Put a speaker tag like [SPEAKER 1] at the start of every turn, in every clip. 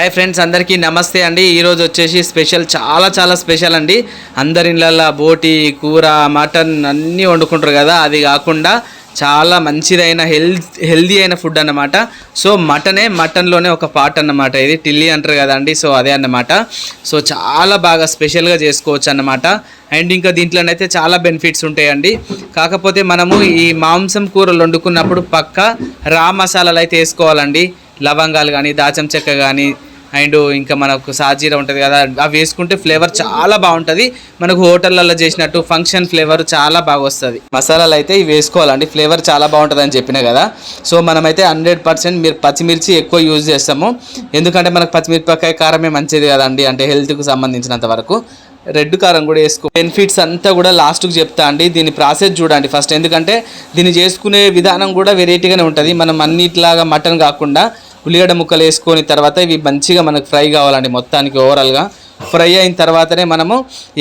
[SPEAKER 1] Hi friends అందరికీ నమస్తే అండి. ఈరోజు వచ్చేసి స్పెషల్ చాలా చాలా స్పెషల్ అండి. అందరి ఇళ్ళల్లో బోటి కూర మటన్ అన్నీ వండుకుంటారు కదా. అది కాకుండా చాలా మంచిదైన హెల్త్ హెల్దీ అయిన ఫుడ్ అన్నమాట. సో మటనే మటన్లోనే ఒక పార్ట్ అన్నమాట. ఇది టిల్లీ అంటారు కదండి సో అదే అన్నమాట. సో చాలా బాగా స్పెషల్గా చేసుకోవచ్చు అన్నమాట. అండ్ ఇంకా దీంట్లోనైతే చాలా బెనిఫిట్స్ ఉంటాయండి. కాకపోతే మనము ఈ మాంసం కూరలు వండుకున్నప్పుడు పక్క రా మసాలాలు అయితే వేసుకోవాలండి. లవంగాలు కానీ దాచం చెక్క కానీ అండ్ ఇంకా మనకు సాజీర ఉంటుంది కదా అవి వేసుకుంటే ఫ్లేవర్ చాలా బాగుంటుంది. మనకు హోటళ్ళల్లో చేసినట్టు ఫంక్షన్ ఫ్లేవర్ చాలా బాగా వస్తుంది. మసాలాలు అయితే ఇవి వేసుకోవాలండి ఫ్లేవర్ చాలా బాగుంటుంది అని చెప్పిన కదా. సో మనమైతే హండ్రెడ్ పర్సెంట్ మీరు పచ్చిమిర్చి ఎక్కువ యూజ్ చేస్తాము. ఎందుకంటే మనకు పచ్చిమిరపకాయ కారమే మంచిది కదండి అంటే హెల్త్కు సంబంధించినంత వరకు. రెడ్ కారం కూడా వేసుకో. బెనిఫిట్స్ అంతా కూడా లాస్ట్కి చెప్తా అండి దీని ప్రాసెస్ చూడండి ఫస్ట్. ఎందుకంటే దీన్ని చేసుకునే విధానం కూడా వెరైటీగానే ఉంటుంది. మనం అన్నిట్లాగా మటన్ కాకుండా ఉల్లిగడ్డ ముక్కలు వేసుకొని తర్వాత ఇవి మంచిగా మనకు ఫ్రై కావాలండి మొత్తానికి ఓవరాల్గా. ఫ్రై అయిన తర్వాతనే మనము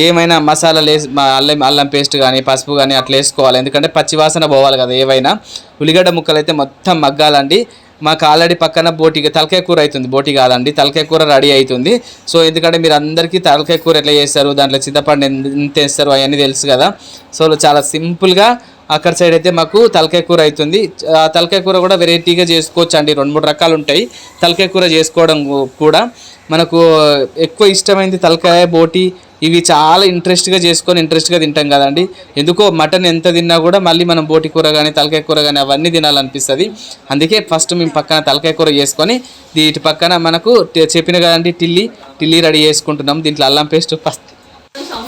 [SPEAKER 1] ఏమైనా మసాలాలు వేసి మా అల్లం అల్లం పేస్ట్ కానీ పసుపు కానీ అట్లా వేసుకోవాలి. ఎందుకంటే పచ్చివాసన పోవాలి కదా ఏవైనా. ఉల్లిగడ్డ ముక్కలు అయితే మొత్తం మగ్గాలండి. మాకు ఆల్రెడీ పక్కన బోటి తలకాయ కూర అవుతుంది బోటి కాదండి. తలకాయ కూర రెడీ అవుతుంది. సో ఎందుకంటే మీరు అందరికీ తలకాయ కూర ఎట్లా చేస్తారు దాంట్లో చింతపండు ఎంత వేస్తారు అవన్నీ తెలుసు కదా. సో చాలా సింపుల్గా అక్కడ సైడ్ అయితే మాకు తలకాయ కూర అవుతుంది ఆ తలకాయ కూర కూడా వెరైటీగా చేసుకోవచ్చు అండి రెండు మూడు రకాలు ఉంటాయి. తలకాయ కూర చేసుకోవడం కూడా మనకు ఎక్కువ ఇష్టమైంది తలకాయ బోటి. ఇవి చాలా ఇంట్రెస్ట్గా చేసుకొని ఇంట్రెస్ట్గా తింటాం కదండి. ఎందుకో మటన్ ఎంత తిన్నా కూడా మళ్ళీ మనం బోటి కూర కానీ తలకాయ కూర కానీ అవన్నీ తినాలనిపిస్తుంది. అందుకే ఫస్ట్ మేము పక్కన తలకాయ కూర చేసుకొని వీటి పక్కన మనకు చెప్పిన కదండి టిల్లీ. టిల్లీ రెడీ చేసుకుంటున్నాం. దీంట్లో అల్లం పేస్ట్ ఫస్ట్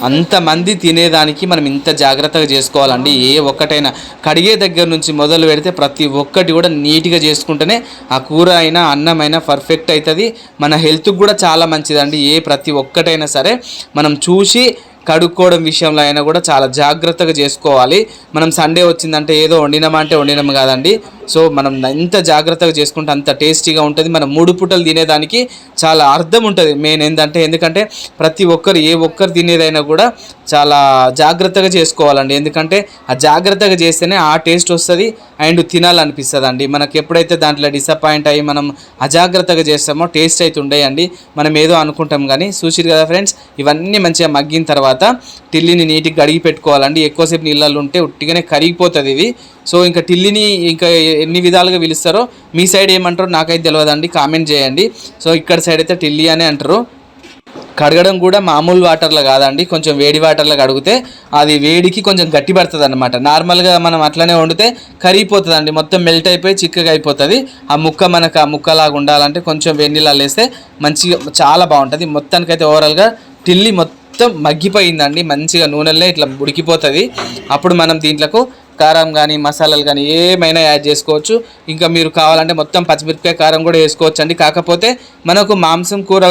[SPEAKER 1] అంతమంది తినేదానికి మనం ఇంత జాగ్రత్తగా చేసుకోవాలండి. ఏ ఒక్కటైనా కడిగే దగ్గర నుంచి మొదలు పెడితే ప్రతి ఒక్కటి కూడా నీట్గా చేసుకుంటేనే ఆ కూర అయినా అన్నం అయినా పర్ఫెక్ట్ అవుతుంది. మన హెల్త్కి కూడా చాలా మంచిదండి. ఏ ప్రతి ఒక్కటైనా సరే మనం చూసి కడుక్కోవడం విషయంలో అయినా కూడా చాలా జాగ్రత్తగా చేసుకోవాలి. మనం సండే వచ్చిందంటే ఏదో వండినామంటే వండినాము కాదండి. సో మనం ఎంత జాగ్రత్తగా చేసుకుంటే అంత టేస్టీగా ఉంటుంది. మనం మూడు పూటలు తినేదానికి చాలా అర్థం ఉంటుంది. మెయిన్ ఏంటంటే ఎందుకంటే ప్రతి ఒక్కరు ఏ ఒక్కరు తినేదైనా కూడా చాలా జాగ్రత్తగా చేసుకోవాలండి. ఎందుకంటే ఆ జాగ్రత్తగా చేస్తేనే ఆ టేస్ట్ వస్తుంది అండ్ తినాలనిపిస్తుంది అండి మనకు ఎప్పుడైతే దాంట్లో డిసప్పాయింట్ అయ్యి మనం అజాగ్రత్తగా చేస్తామో టేస్ట్ అయితే ఉండేయండి. మనం ఏదో అనుకుంటాం కానీ చూసిరు కదా ఫ్రెండ్స్? ఇవన్నీ మంచిగా మగ్గిన తర్వాత తర్వాత టిల్లిని నీటికి కడిగి పెట్టుకోవాలండి. ఎక్కువసేపు నీళ్ళల్లో ఉంటే ఉట్టిగానే కరిగిపోతుంది ఇది. సో ఇంకా టిల్లిని ఇంకా ఎన్ని విధాలుగా పిలుస్తారో మీ సైడ్ ఏమంటారో నాకైతే తెలియదండి కామెంట్ చేయండి. సో ఇక్కడ సైడ్ అయితే టిల్లి అనే అంటారు. కడగడం కూడా మామూలు వాటర్లో కాదండి. కొంచెం వేడి వాటర్లో కడిగితే అది వేడికి కొంచెం గట్టి పడుతుంది అనమాట నార్మల్గా మనం అట్లనే వండితే కరిగిపోతుందండి. మొత్తం మెల్ట్ అయిపోయి చిక్కగా అయిపోతుంది. ఆ ముక్క మనకు ఆ ముక్కలాగా ఉండాలంటే కొంచెం వేడి నీళ్ళు వేస్తే మంచిగా చాలా బాగుంటుంది. మొత్తానికైతే ఓవరాల్గా టిల్లి మొత్తం మొత్తం మగ్గిపోయిందండి. మంచిగా నూనెల్లో ఇట్లా ఉడికిపోతుంది. అప్పుడు మనం దీంట్లకు కారం కానీ మసాలాలు కానీ ఏమైనా యాడ్ చేసుకోవచ్చు. ఇంకా మీరు కావాలంటే మొత్తం పచ్చిమిరపకాయ కారం కూడా వేసుకోవచ్చు అండి కాకపోతే మనకు మాంసం కూర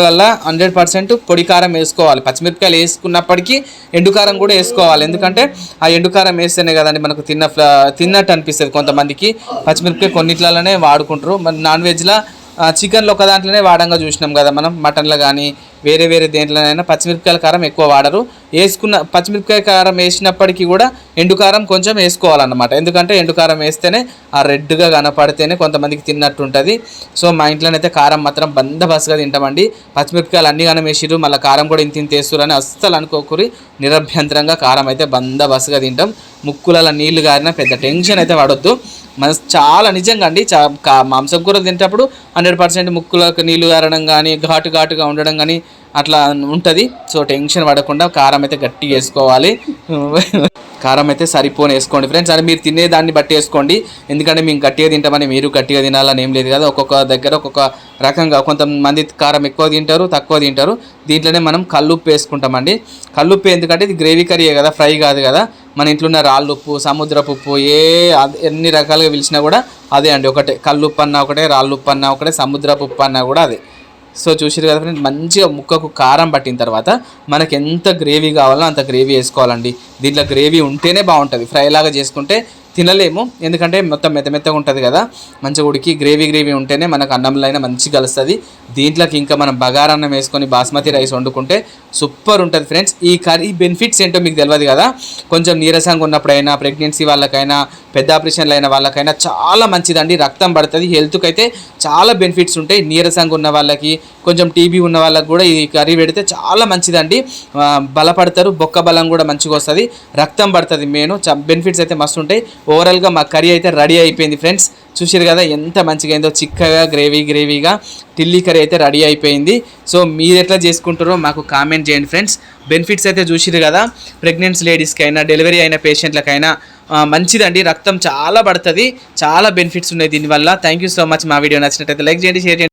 [SPEAKER 1] హండ్రెడ్ పర్సెంట్ పొడి కారం వేసుకోవాలి. పచ్చిమిరపకాయలు వేసుకున్నప్పటికీ ఎండు కారం కూడా వేసుకోవాలి. ఎందుకంటే ఆ ఎండు కారం వేస్తేనే కదండి మనకు తిన్న ఫ్ల- తిన్నట్టు అనిపిస్తుంది కొంతమందికి. పచ్చిమిరపకాయ కొన్నిట్లలోనే వాడుకుంటారు. మరి నాన్ వెజ్లో చికెన్లో ఒక దాంట్లోనే వాడంగా చూసినాం కదా మనం. మటన్లో కానీ వేరే వేరే దేంట్లోనైనా పచ్చిమిరపకాయల కారం ఎక్కువ వాడరు. వేసుకున్న పచ్చిమిరపకాయ కారం వేసినప్పటికీ కూడా ఎండు కారం కొంచెం వేసుకోవాలన్నమాట. ఎందుకంటే ఎండు కారం వేస్తేనే ఆ రెడ్గా కనపడితేనే కొంతమందికి తిన్నట్టు ఉంటుంది సో మా ఇంట్లోనైతే కారం మాత్రం బందబస్గా తింటామండి. పచ్చిమిరపకాయలు అన్ని కానీ వేసిరు మళ్ళీ కారం కూడా ఇంత ఇంత వేస్తురు అని అస్సలు అనుకోకూరి నిరభ్యంతరంగా కారం అయితే బందబస్గా తింటాం. ముక్కులలో నీళ్ళు గారినా పెద్ద టెన్షన్ అయితే పడొద్దు. మన చాలా నిజంగా అండి చా కా- మాంసం కూర తింటప్పుడు హండ్రెడ్ పర్సెంట్ ముక్కులకు నీళ్ళు గారడం కానీ ఘాటు ఘాటుగా ఉండడం కానీ అట్లా ఉంటుంది. సో టెన్షన్ పడకుండా కారం అయితే గట్టిగా వేసుకోవాలి. కారం అయితే సరిపోని వేసుకోండి. ఫ్రెండ్స్ అది మీరు తినే దాన్ని బట్టి వేసుకోండి. ఎందుకంటే మేము గట్టిగా తింటామని మీరు గట్టిగా తినాలని ఏం లేదు కదా. ఒక్కొక్క దగ్గర ఒక్కొక్క రకంగా కొంతమంది కారం ఎక్కువ తింటారు తక్కువ తింటారు. దీంట్లోనే మనం కల్లుప్పు వేసుకుంటామండి. కల్లుప్పు ఎందుకంటే ఇది గ్రేవీ కర్రీయే కదా ఫ్రై కాదు కదా. మన ఇంట్లో ఉన్న రాళ్ళు ఉప్పు సముద్రపు ఉప్పు ఏ ఎన్ని రకాలుగా పిలిచినా కూడా అదే అండి ఒకటే. కళ్ళు ఉప్పు అన్నా ఒకటే రాళ్ళు ఉప్పు అన్నా ఒకటే సముద్రపు ఉప్పు అన్నా కూడా అదే. సో చూసిరు కదా ఫ్రెండ్స్ మంచిగా ముక్కకు కారం పట్టిన తర్వాత మనకి ఎంత గ్రేవీ కావాలో అంత గ్రేవీ వేసుకోవాలండి. దీంట్లో గ్రేవీ ఉంటేనే బాగుంటుంది. ఫ్రై లాగా చేసుకుంటే తినలేము. ఎందుకంటే మొత్తం మెత్త మెత్తగా ఉంటుంది కదా. మంచిగా ఉడికి గ్రేవీ గ్రేవీ ఉంటేనే మనకు అన్నంలో అయినా మంచిగా కలుస్తుంది. దీంట్లోకి ఇంకా మనం బగారన్నం వేసుకొని బాస్మతి రైస్ వండుకుంటే సూపర్ ఉంటుంది ఫ్రెండ్స్. ఈ కర్రీ బెనిఫిట్స్ ఏంటో మీకు తెలియదు కదా. కొంచెం నీరసంగా ఉన్నప్పుడైనా ప్రెగ్నెన్సీ వాళ్ళకైనా పెద్ద ఆపరేషన్లు అయిన వాళ్ళకైనా చాలా మంచిదండి. రక్తం పడుతుంది. హెల్త్కి అయితే చాలా బెనిఫిట్స్ ఉంటాయి. నీరసంగా ఉన్న వాళ్ళకి కొంచెం టీబీ ఉన్న వాళ్ళకి కూడా ఈ కర్రీ పెడితే చాలా మంచిదండి. బలపడతారు. బొక్క బలం కూడా మంచిగా వస్తుంది. రక్తం పడుతుంది మెయిన్. బెనిఫిట్స్ అయితే మస్తు ఉంటాయి. ఓవరాల్గా మా కర్రీ అయితే రెడీ అయిపోయింది ఫ్రెండ్స్ చూసారు కదా ఎంత మంచిగా అయిందో చిక్కగా గ్రేవీ గ్రేవీగా టిల్లీ కర్రీ అయితే రెడీ అయిపోయింది. సో మీరు ఎట్లా చేసుకుంటారో మాకు కామెంట్ చేయండి ఫ్రెండ్స్ బెనిఫిట్స్ అయితే చూసిరు కదా ప్రెగ్నెన్సీ లేడీస్కి అయినా డెలివరీ అయిన పేషెంట్లకైనా మంచిదండి. రక్తం చాలా పడుతుంది. చాలా బెనిఫిట్స్ ఉన్నాయి దీనివల్ల. థ్యాంక్ యూ సో మచ్ మా వీడియో నచ్చినట్టయితే లైక్ చేయండి షేర్ చేయండి.